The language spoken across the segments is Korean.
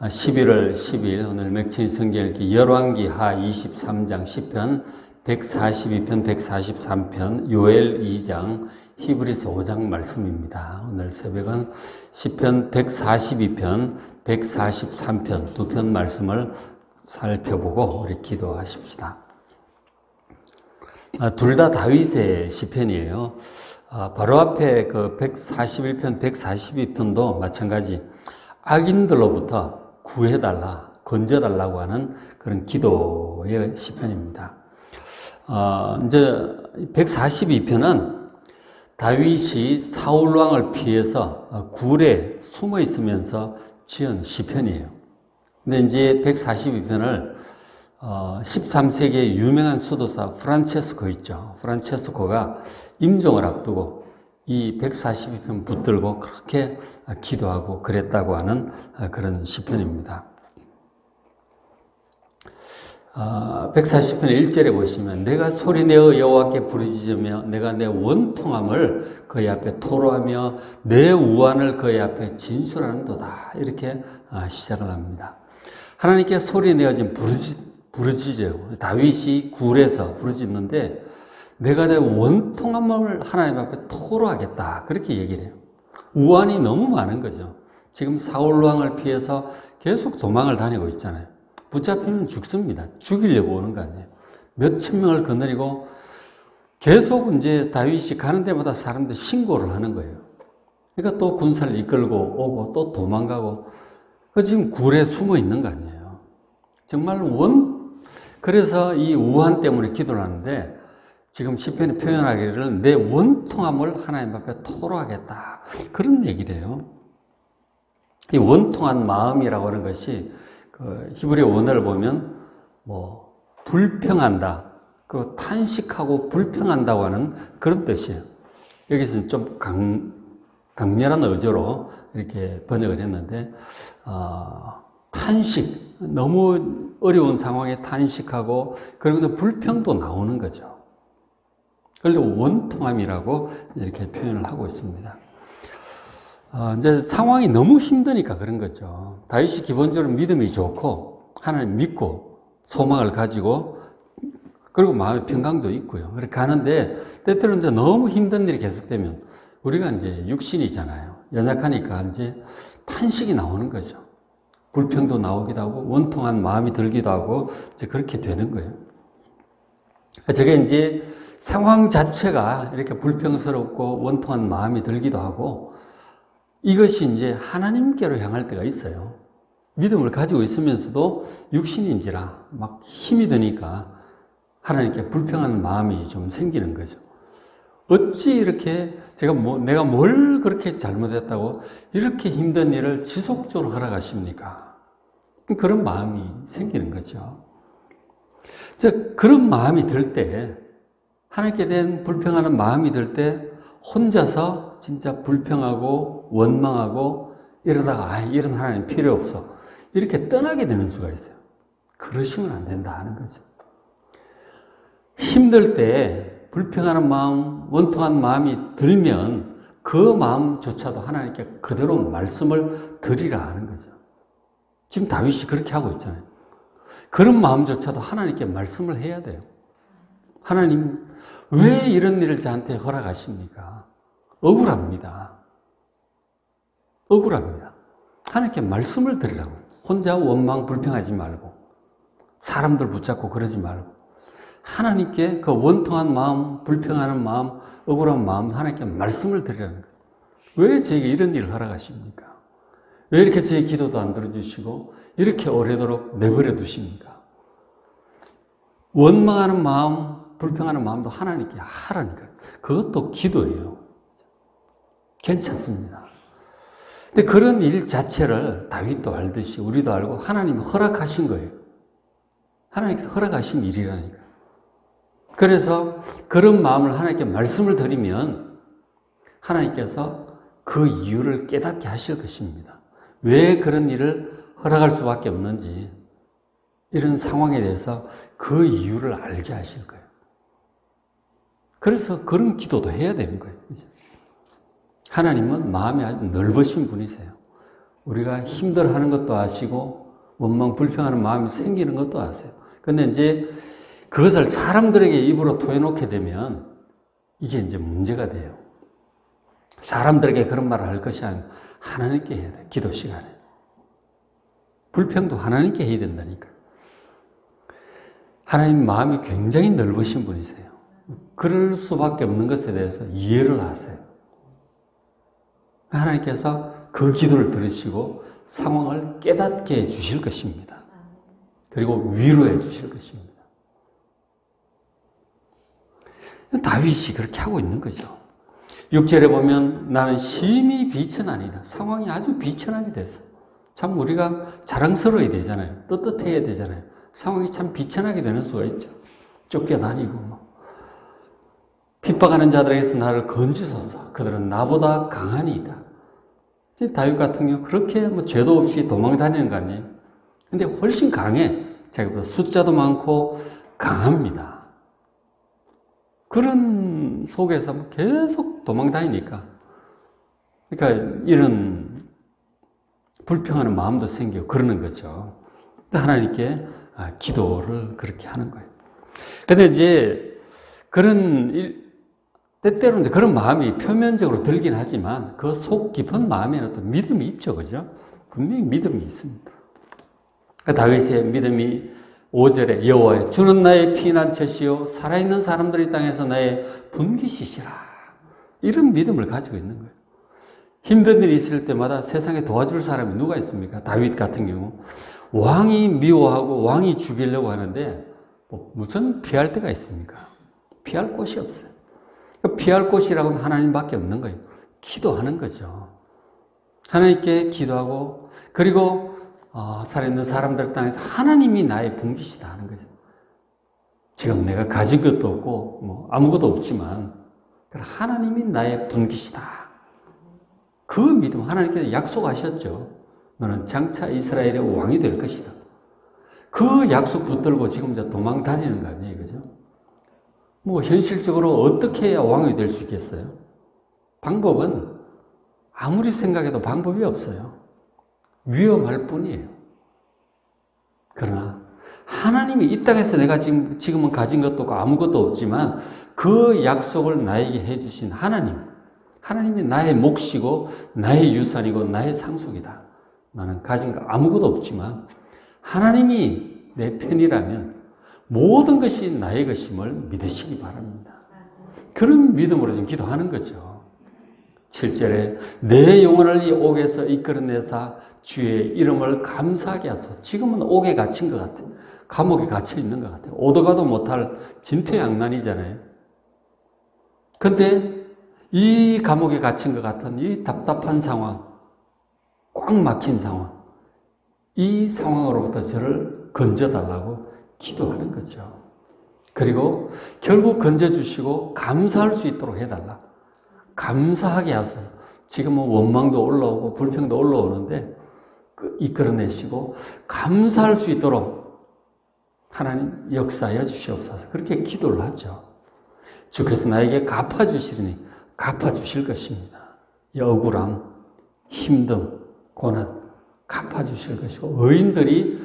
11월 10일 오늘 맥친 성경 읽기 열왕기 하 23장 10편 142편 143편 요엘 2장 히브리서 5장 말씀입니다. 오늘 새벽은 10편 142편 143편 두 편 말씀을 살펴보고 우리 기도하십시다. 아, 둘다 다윗의 시편이에요. 아, 바로 앞에 그 141편, 142편도 마찬가지 악인들로부터 구해달라, 건져달라고 하는 그런 기도의 시편입니다. 어, 이제 142편은 다윗이 사울 왕을 피해서 굴에 숨어 있으면서 지은 시편이에요. 근데 이제 142편을 어, 13세기의 유명한 수도사 프란체스코 있죠. 프란체스코가 임종을 앞두고 이 142편 붙들고 그렇게 기도하고 그랬다고 하는 그런 시편입니다. 140편 1절에 보시면 내가 소리내어 여호와께 부르짖으며 내가 내 원통함을 그의 앞에 토로하며 내 우환을 그의 앞에 진술하는도다 이렇게 시작을 합니다. 하나님께 소리내어 지금 부르짖, 부르짖어요. 다윗이 굴에서 부르짖는데 내가 내 원통함을 하나님 앞에 토로하겠다. 그렇게 얘기를 해요. 우환이 너무 많은 거죠. 지금 사울왕을 피해서 계속 도망을 다니고 있잖아요. 붙잡히면 죽습니다. 죽이려고 오는 거 아니에요. 몇천 명을 거느리고 계속 이제 다윗이 가는 데마다 사람들 신고를 하는 거예요. 그러니까 또 군사를 이끌고 오고 또 도망가고 그 지금 굴에 숨어 있는 거 아니에요. 정말 원 그래서 이 우한 때문에 기도를 하는데 지금 시편이 표현하기를 내 원통함을 하나님 앞에 토로하겠다. 그런 얘기를 해요. 이 원통한 마음이라고 하는 것이 그 히브리 원어를 보면 뭐 불평한다. 그 탄식하고 불평한다고 하는 그런 뜻이에요. 여기서는 좀 강, 강렬한 어조로 이렇게 번역을 했는데, 어, 탄식, 너무 어려운 상황에 탄식하고, 그리고 불평도 나오는 거죠. 그리고 원통함이라고 이렇게 표현을 하고 있습니다. 어, 이제 상황이 너무 힘드니까 그런 거죠. 다윗이 기본적으로 믿음이 좋고, 하나님 믿고, 소망을 가지고, 그리고 마음의 평강도 있고요. 그렇게 가는데, 때때로 이제 너무 힘든 일이 계속되면, 우리가 이제 육신이잖아요. 연약하니까 이제 탄식이 나오는 거죠. 불평도 나오기도 하고, 원통한 마음이 들기도 하고, 이제 그렇게 되는 거예요. 저게 이제 상황 자체가 이렇게 불평스럽고 원통한 마음이 들기도 하고, 이것이 이제 하나님께로 향할 때가 있어요. 믿음을 가지고 있으면서도 육신인지라 막 힘이 드니까 하나님께 불평하는 마음이 좀 생기는 거죠. 어찌 이렇게 제가 뭐, 내가 뭘 그렇게 잘못했다고 이렇게 힘든 일을 지속적으로 허락하십니까? 그런 마음이 생기는 거죠. 그런 마음이 들 때, 하나님께 대한 불평하는 마음이 들 때, 혼자서 진짜 불평하고 원망하고 이러다가 아, 이런 하나님 필요 없어. 이렇게 떠나게 되는 수가 있어요. 그러시면 안 된다 하는 거죠. 힘들 때 불평하는 마음, 원통한 마음이 들면 그 마음조차도 하나님께 그대로 말씀을 드리라 하는 거죠. 지금 다윗이 그렇게 하고 있잖아요. 그런 마음조차도 하나님께 말씀을 해야 돼요. 하나님, 왜 이런 일을 저한테 허락하십니까? 억울합니다. 억울합니다. 하나님께 말씀을 드리라고. 혼자 원망, 불평하지 말고, 사람들 붙잡고 그러지 말고, 하나님께 그 원통한 마음, 불평하는 마음, 억울한 마음, 하나님께 말씀을 드리라는 거예요. 왜 저에게 이런 일을 허락하십니까? 왜 이렇게 제 기도도 안 들어주시고, 이렇게 오래도록 내버려 두십니까? 원망하는 마음, 불평하는 마음도 하나님께 하라니까. 그것도 기도예요. 괜찮습니다. 근데 그런 일 자체를 다윗도 알듯이 우리도 알고 하나님이 허락하신 거예요. 하나님께서 허락하신 일이라니까. 그래서 그런 마음을 하나님께 말씀을 드리면 하나님께서 그 이유를 깨닫게 하실 것입니다. 왜 그런 일을 허락할 수밖에 없는지 이런 상황에 대해서 그 이유를 알게 하실 거예요. 그래서 그런 기도도 해야 되는 거예요. 하나님은 마음이 아주 넓으신 분이세요. 우리가 힘들어하는 것도 아시고 원망 불평하는 마음이 생기는 것도 아세요. 근데 이제 그것을 사람들에게 입으로 토해놓게 되면 이게 이제 문제가 돼요. 사람들에게 그런 말을 할 것이 아니고 하나님께 해야 돼. 기도 시간에. 불평도 하나님께 해야 된다니까. 하나님 마음이 굉장히 넓으신 분이세요. 그럴 수밖에 없는 것에 대해서 이해를 하세요. 하나님께서 그 기도를 들으시고 상황을 깨닫게 해 주실 것입니다. 그리고 위로해 주실 것입니다. 다윗이 그렇게 하고 있는 거죠. 6절에 보면 나는 심히 비천하니다. 상황이 아주 비천하게 됐어. 참 우리가 자랑스러워야 되잖아요. 떳떳해야 되잖아요. 상황이 참 비천하게 되는 수가 있죠. 쫓겨다니고 뭐. 핍박하는 자들에게서 나를 건지소서. 그들은 나보다 강하니이다. 다윗 같은 경우 그렇게 뭐 죄도 없이 도망 다니는 거 아니에요? 근데 훨씬 강해. 자기보다 숫자도 많고 강합니다. 그런 속에서 계속 도망 다니니까. 그러니까 이런 불평하는 마음도 생기고 그러는 거죠. 하나님께 아, 기도를 그렇게 하는 거예요. 근데 이제 그런 일, 때때로 이제 그런 마음이 표면적으로 들긴 하지만 그 속 깊은 마음에는 또 믿음이 있죠. 그죠? 분명히 믿음이 있습니다. 그 다윗의 믿음이 5절에 여호와여 주는 나의 피난처시요 살아있는 사람들이 땅에서 나의 분기시시라 이런 믿음을 가지고 있는 거예요. 힘든 일이 있을 때마다 세상에 도와줄 사람이 누가 있습니까? 다윗 같은 경우 왕이 미워하고 왕이 죽이려고 하는데 뭐 무슨 피할 데가 있습니까? 피할 곳이 없어요. 그 피할 곳이라고는 하나님밖에 없는 거예요. 기도하는 거죠. 하나님께 기도하고 그리고 어, 살아있는 사람들 땅에서 하나님이 나의 분기시다 하는 거죠. 지금 내가 가진 것도 없고 뭐 아무것도 없지만 하나님이 나의 분기시다. 그 믿음 하나님께서 약속하셨죠. 너는 장차 이스라엘의 왕이 될 것이다. 그 약속 붙들고 지금 이제 도망 다니는 거 아니에요, 그죠? 뭐 현실적으로 어떻게 해야 왕이 될 수 있겠어요? 방법은 아무리 생각해도 방법이 없어요. 위험할 뿐이에요. 그러나 하나님이 이 땅에서 내가 지금 지금은 가진 것도 없고 아무것도 없지만 그 약속을 나에게 해주신 하나님, 하나님이 나의 몫이고 나의 유산이고 나의 상속이다. 나는 가진 거 아무것도 없지만 하나님이 내 편이라면 모든 것이 나의 것임을 믿으시기 바랍니다. 그런 믿음으로 지금 기도하는 거죠. 7절에 내 영혼을 이 옥에서 이끌어내사 주의 이름을 감사하게 하소. 지금은 옥에 갇힌 것 같아요. 감옥에 갇혀 있는 것 같아요. 오도 가도 못할 진퇴양난이잖아요. 근데 이 감옥에 갇힌 것 같은 이 답답한 상황, 꽉 막힌 상황, 이 상황으로부터 저를 건져달라고 기도하는 거죠. 그리고 결국 건져주시고 감사할 수 있도록 해달라. 감사하게 하소서. 지금은 원망도 올라오고 불평도 올라오는데 그 이끌어내시고 감사할 수 있도록 하나님 역사하여 주시옵소서. 그렇게 기도를 하죠. 주께서 나에게 갚아주시리니 갚아주실 것입니다. 이 억울함, 힘듦, 고난 갚아주실 것이고 의인들이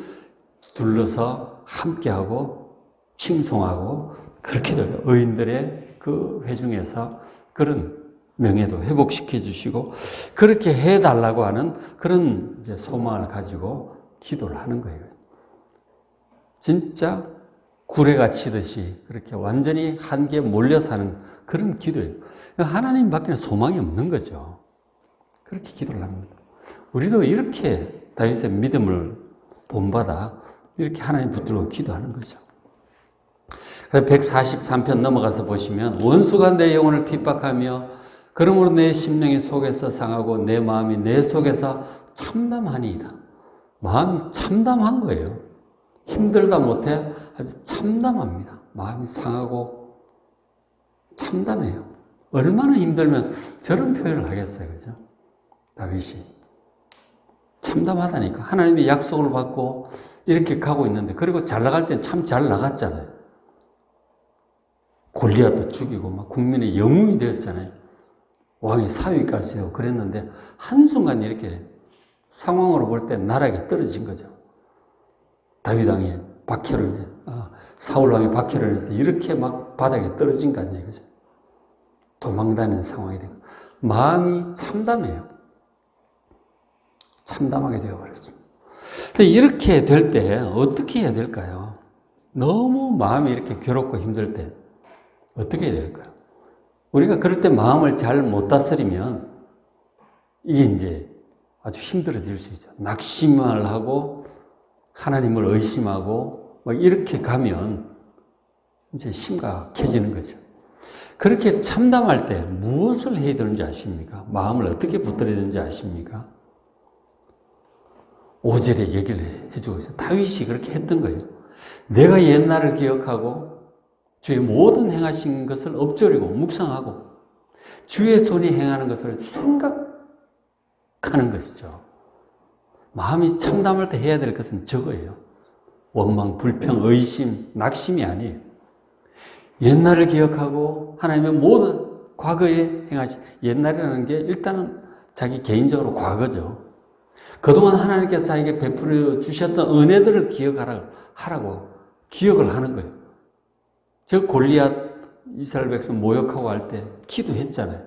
둘러서 함께하고 칭송하고 그렇게 될 의인들의 그 회중에서 그런 명예도 회복시켜 주시고 그렇게 해 달라고 하는 그런 이제 소망을 가지고 기도를 하는 거예요. 진짜 구레가 치듯이 그렇게 완전히 한계에 몰려 사는 그런 기도예요. 하나님 밖에는 소망이 없는 거죠. 그렇게 기도를 합니다. 우리도 이렇게 다윗의 믿음을 본받아 이렇게 하나님 붙들고 기도하는 거죠. 143편 넘어가서 보시면 원수가 내 영혼을 핍박하며 그러므로 내 심령이 속에서 상하고 내 마음이 내 속에서 참담하니이다. 마음이 참담한 거예요. 힘들다 못해 아주 참담합니다. 마음이 상하고 참담해요. 얼마나 힘들면 저런 표현을 하겠어요. 그죠? 다윗이. 참담하다니까. 하나님의 약속을 받고 이렇게 가고 있는데, 그리고 잘 나갈 땐 참 잘 나갔잖아요. 골리앗도 죽이고, 막 국민의 영웅이 되었잖아요. 왕의 사위까지 되고 그랬는데, 한순간 이렇게 상황으로 볼 때 나락에 떨어진 거죠. 다윗 왕의 인해 아, 사울 왕의 박해로 인해서 이렇게 막 바닥에 떨어진 거 아니에요. 그죠? 도망다니는 상황이 되고 마음이 참담해요. 참담하게 되어 버렸습니다. 근데 이렇게 될 때 어떻게 해야 될까요? 너무 마음이 이렇게 괴롭고 힘들 때 어떻게 해야 될까요? 우리가 그럴 때 마음을 잘 못 다스리면 이게 이제 아주 힘들어질 수 있죠. 낙심을 하고 하나님을 의심하고 막 이렇게 가면 이제 심각해지는 거죠. 그렇게 참담할 때 무엇을 해야 되는지 아십니까? 마음을 어떻게 붙들어야 되는지 아십니까? 5절에 얘기를 해주고 있어요. 다윗이 그렇게 했던 거예요. 내가 옛날을 기억하고 주의 모든 행하신 것을 엎조리고 묵상하고 주의 손이 행하는 것을 생각하는 것이죠. 마음이 참담할 때 해야 될 것은 저거예요. 원망, 불평, 의심, 낙심이 아니에요. 옛날을 기억하고 하나님의 모든 과거에 행하신 옛날이라는 게 일단은 자기 개인적으로 과거죠. 그동안 하나님께서 자기에게 베풀어 주셨던 은혜들을 기억하라, 하라고 기억을 하는 거예요. 저 골리앗 이스라엘 백성 모욕하고 할 때 기도했잖아요.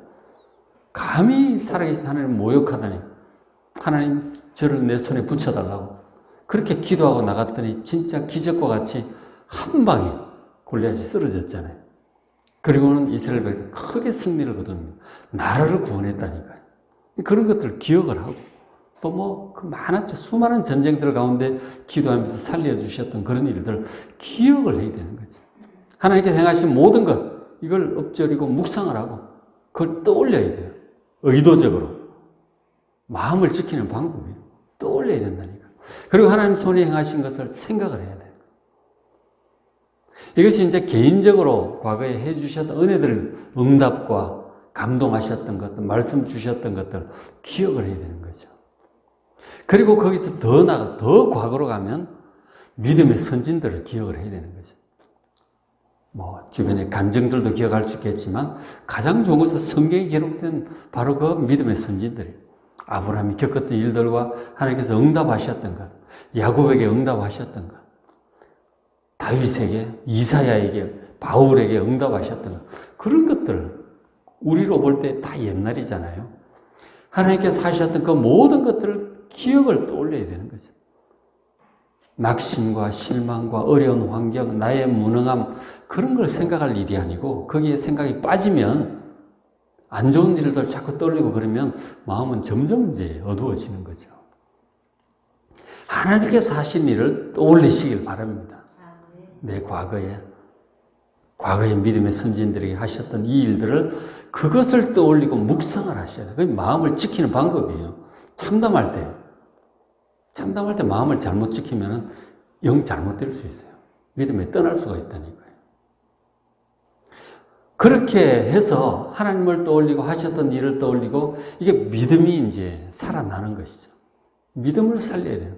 감히 살아계신 하나님 모욕하다니 하나님 저를 내 손에 붙여달라고 그렇게 기도하고 나갔더니 진짜 기적과 같이 한 방에 골리앗이 쓰러졌잖아요. 그리고는 이스라엘 백성 크게 승리를 거둡니다. 나라를 구원했다니까요. 그런 것들을 기억을 하고 또 뭐 그 많았죠. 수많은 전쟁들 가운데 기도하면서 살려주셨던 그런 일들 기억을 해야 되는 거죠. 하나님께서 행하신 모든 것 이걸 엎저리고 묵상을 하고 그걸 떠올려야 돼요. 의도적으로 마음을 지키는 방법이에요. 떠올려야 된다니까. 그리고 하나님 손에 행하신 것을 생각을 해야 돼요. 이것이 이제 개인적으로 과거에 해주셨던 은혜들 응답과 감동하셨던 것들, 말씀 주셨던 것들 기억을 해야 되는 거죠. 그리고 거기서 더 나가, 더 과거로 가면 믿음의 선진들을 기억을 해야 되는 거죠. 뭐, 주변의 간증들도 기억할 수 있겠지만, 가장 좋은 것은 성경에 기록된 바로 그 믿음의 선진들이에요. 아브라함이 겪었던 일들과 하나님께서 응답하셨던 것, 야곱에게 응답하셨던 것, 다윗에게, 이사야에게, 바울에게 응답하셨던 것, 그런 것들, 우리로 볼 때 다 옛날이잖아요. 하나님께서 하셨던 그 모든 것들을 기억을 떠올려야 되는 거죠. 낙심과 실망과 어려운 환경, 나의 무능함, 그런 걸 생각할 일이 아니고, 거기에 생각이 빠지면, 안 좋은 일들 자꾸 떠올리고 그러면 마음은 점점 이제 어두워지는 거죠. 하나님께서 하신 일을 떠올리시길 바랍니다. 내 과거에, 과거의 믿음의 선진들에게 하셨던 이 일들을 그것을 떠올리고 묵상을 하셔야 돼요. 그게 마음을 지키는 방법이에요. 참담할 때. 참담할 때 마음을 잘못 지키면 영 잘못될 수 있어요. 믿음에 떠날 수가 있다니까요. 그렇게 해서 하나님을 떠올리고 하셨던 일을 떠올리고 이게 믿음이 이제 살아나는 것이죠. 믿음을 살려야 돼요.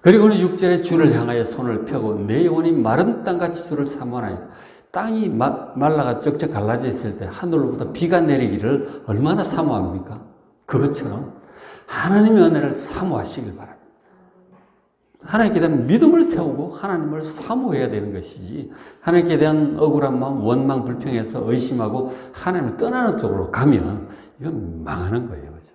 그리고는 6절에 주를 향하여 손을 펴고 내 영혼이 마른 땅같이 주를 사모하나이다. 땅이 말라가 쩍쩍 갈라져 있을 때 하늘로부터 비가 내리기를 얼마나 사모합니까? 그것처럼 하나님의 은혜를 사모하시길 바랍니다. 하나님께 대한 믿음을 세우고 하나님을 사모해야 되는 것이지 하나님께 대한 억울한 마음, 원망, 불평해서 의심하고 하나님을 떠나는 쪽으로 가면 이건 망하는 거예요. 그죠?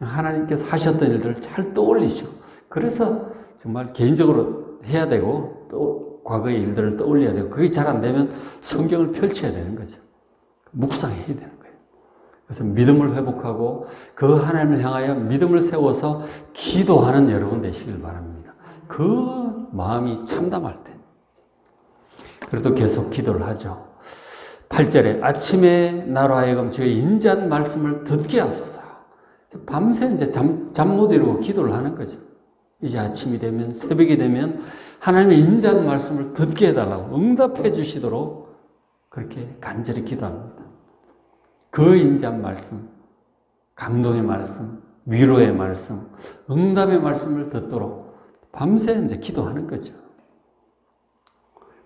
하나님께서 하셨던 일들을 잘 떠올리시고 그래서 정말 개인적으로 해야 되고 또 과거의 일들을 떠올려야 되고 그게 잘 안 되면 성경을 펼쳐야 되는 거죠. 묵상해야 되는 거예요. 그래서 믿음을 회복하고 그 하나님을 향하여 믿음을 세워서 기도하는 여러분 되시길 바랍니다. 그 마음이 참담할 때. 그래도 계속 기도를 하죠. 8절에 아침에 나로 하여금 주의 인자한 말씀을 듣게 하소서. 밤새 이제 잠, 잠 못 이루고 기도를 하는 거죠. 이제 아침이 되면, 새벽이 되면 하나님의 인자한 말씀을 듣게 해달라고 응답해 주시도록 그렇게 간절히 기도합니다. 그 인자한 말씀, 감동의 말씀, 위로의 말씀, 응답의 말씀을 듣도록 밤새 이제 기도하는 거죠.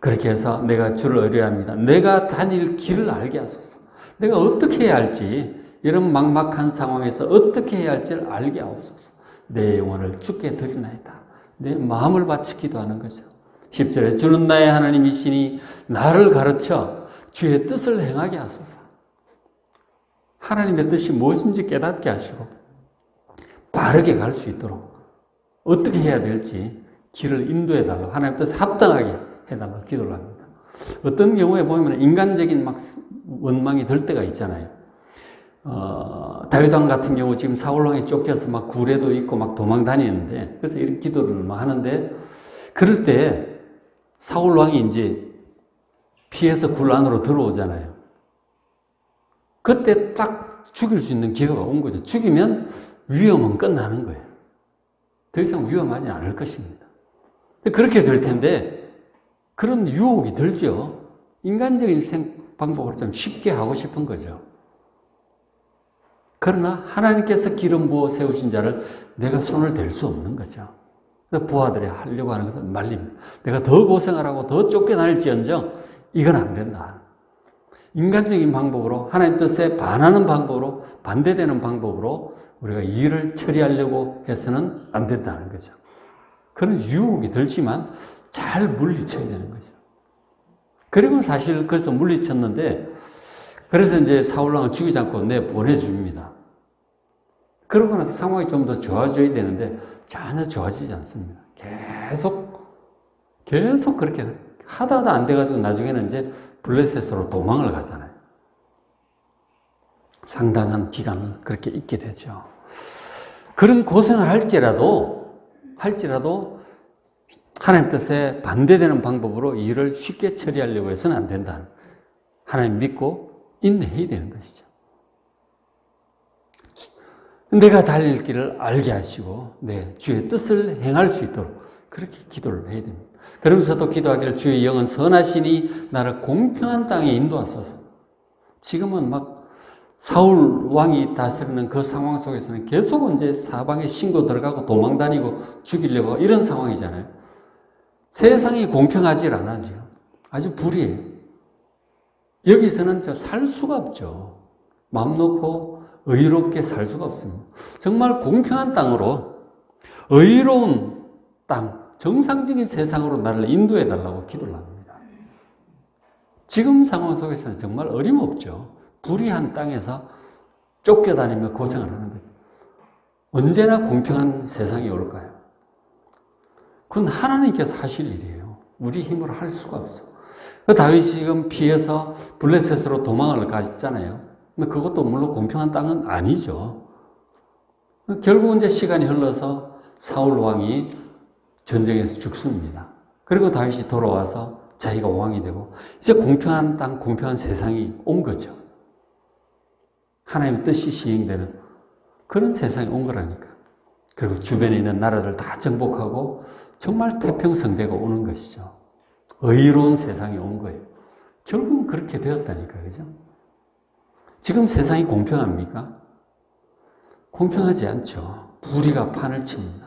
그렇게 해서 내가 주를 의뢰합니다. 내가 다닐 길을 알게 하소서. 내가 어떻게 해야 할지 이런 막막한 상황에서 어떻게 해야 할지를 알게 하옵소서. 내 영혼을 주께 드리나이다. 내 마음을 바치 기도하는 거죠. 10절에 주는 나의 하나님이시니 나를 가르쳐 주의 뜻을 행하게 하소서. 하나님의 뜻이 무엇인지 깨닫게 하시고 바르게 갈 수 있도록 어떻게 해야 될지 길을 인도해 달라고 하나님 뜻에 합당하게 해달라고 기도를 합니다. 어떤 경우에 보면 인간적인 막 원망이 들 때가 있잖아요. 어, 다윗왕 같은 경우 지금 사울왕에 쫓겨서 막 굴에도 있고 막 도망 다니는데 그래서 이런 기도를 막 하는데 그럴 때 사울왕이 이제 피해서 굴 안으로 들어오잖아요. 그때 딱 죽일 수 있는 기회가 온 거죠. 죽이면 위험은 끝나는 거예요. 더 이상 위험하지 않을 것입니다. 그렇게 될 텐데 그런 유혹이 들죠. 인간적인 생 방법으로 좀 쉽게 하고 싶은 거죠. 그러나 하나님께서 기름 부어 세우신 자를 내가 손을 댈 수 없는 거죠. 부하들이 하려고 하는 것은 말립니다. 내가 더 고생을 하고 더 쫓겨날지언정 이건 안 된다. 인간적인 방법으로 하나님 뜻에 반하는 방법으로 반대되는 방법으로 우리가 일을 처리하려고 해서는 안 된다는 거죠. 그런 유혹이 들지만 잘 물리쳐야 되는 거죠. 그리고 사실 그래서 물리쳤는데 그래서 이제 사울왕을 죽이지 않고 내 보내줍니다. 그러고 나서 상황이 좀 더 좋아져야 되는데 전혀 좋아지지 않습니다. 계속 계속 그렇게 하다 하다 안 돼가지고 나중에는 이제 블레셋으로 도망을 가잖아요. 상당한 기간을 그렇게 있게 되죠. 그런 고생을 할지라도 할지라도 하나님 뜻에 반대되는 방법으로 일을 쉽게 처리하려고 해서는 안 된다. 하나님 믿고 인내해야 되는 것이죠. 내가 달릴 길을 알게 하시고, 네, 주의 뜻을 행할 수 있도록 그렇게 기도를 해야 됩니다. 그러면서도 기도하기를 주의 영은 선하시니 나를 공평한 땅에 인도하소서. 지금은 막 사울 왕이 다스리는 그 상황 속에서는 계속 이제 사방에 신고 들어가고 도망 다니고 죽이려고 이런 상황이잖아요. 세상이 공평하지 않아죠. 아주 불이에요. 여기서는 저 살 수가 없죠. 마음 놓고 의롭게 살 수가 없습니다. 정말 공평한 땅으로 의로운 땅, 정상적인 세상으로 나를 인도해 달라고 기도를 합니다. 지금 상황 속에서는 정말 어림없죠. 불의한 땅에서 쫓겨다니며 고생을 하는 거죠. 언제나 공평한 세상이 올까요? 그건 하나님께서 하실 일이에요. 우리 힘으로 할 수가 없어. 그 다윗이 지금 피해서 블레셋으로 도망을 갔잖아요. 그것도 물론 공평한 땅은 아니죠. 결국 이제 시간이 흘러서 사울 왕이 전쟁에서 죽습니다. 그리고 다윗이 돌아와서 자기가 왕이 되고 이제 공평한 땅, 공평한 세상이 온 거죠. 하나님의 뜻이 시행되는 그런 세상이 온 거라니까. 그리고 주변에 있는 나라들 다 정복하고 정말 태평성대가 오는 것이죠. 의로운 세상이 온 거예요. 결국은 그렇게 되었다니까, 그죠? 지금 세상이 공평합니까? 공평하지 않죠. 불의가 판을 칩니다.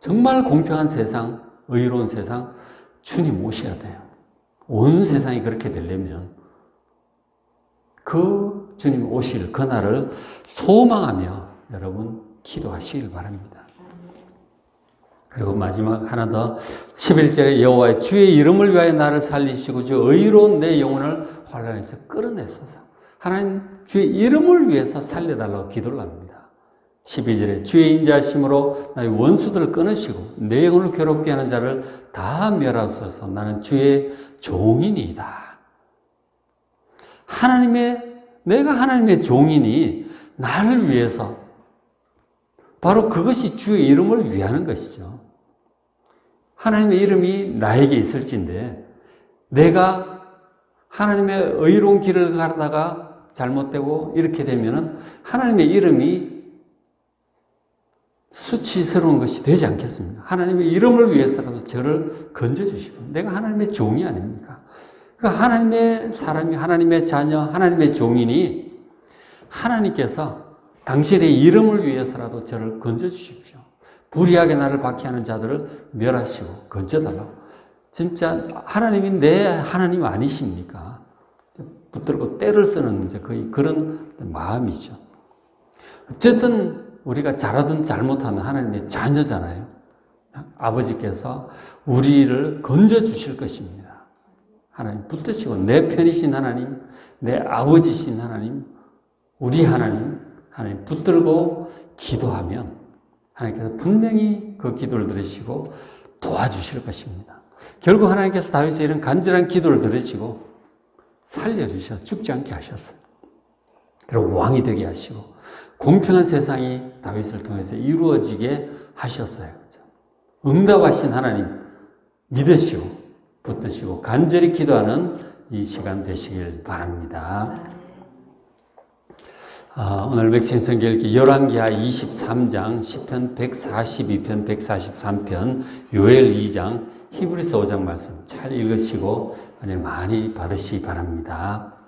정말 공평한 세상, 의로운 세상, 주님 오셔야 돼요. 온 세상이 그렇게 되려면 그 주님 오실 그날을 소망하며 여러분 기도하시길 바랍니다. 그리고 마지막 하나 더 11절에 여호와의 주의 이름을 위하여 나를 살리시고 주 의로운 내 영혼을 환란에서 끌어내소서. 하나님 주의 이름을 위해서 살려달라고 기도를 합니다. 12절에 주의 인자하심으로 나의 원수들을 끊으시고 내 영혼을 괴롭게 하는 자를 다 멸하소서 나는 주의 종인이다. 하나님의 내가 하나님의 종이니 나를 위해서 바로 그것이 주의 이름을 위하는 것이죠. 하나님의 이름이 나에게 있을진데 내가 하나님의 의로운 길을 가다가 잘못되고 이렇게 되면은 하나님의 이름이 수치스러운 것이 되지 않겠습니까? 하나님의 이름을 위해서라도 저를 건져주시고 내가 하나님의 종이 아닙니까? 그러니까 하나님의 사람이 하나님의 자녀, 하나님의 종이니 하나님께서 당신의 이름을 위해서라도 저를 건져주십시오. 불의하게 나를 박해하는 자들을 멸하시고 건져달라고. 진짜 하나님이 내 하나님 아니십니까? 붙들고 때를 쓰는 이제 거의 그런 마음이죠. 어쨌든 우리가 잘하든 잘못하든 하나님의 자녀잖아요. 아버지께서 우리를 건져 주실 것입니다. 하나님 붙드시고 내 편이신 하나님, 내 아버지신 하나님, 우리 하나님, 하나님 붙들고 기도하면 하나님께서 분명히 그 기도를 들으시고 도와주실 것입니다. 결국 하나님께서 다윗의 이런 간절한 기도를 들으시고 살려주셔 죽지 않게 하셨어요. 그리고 왕이 되게 하시고 공평한 세상이 다윗을 통해서 이루어지게 하셨어요. 그죠? 응답하신 하나님 믿으시고 붙드시고 간절히 기도하는 이 시간 되시길 바랍니다. 아, 오늘 맥신 성경 읽기 열왕기하 23장, 10편 142편, 143편, 요엘 2장, 히브리서 5장 말씀 잘 읽으시고 많이 받으시기 바랍니다.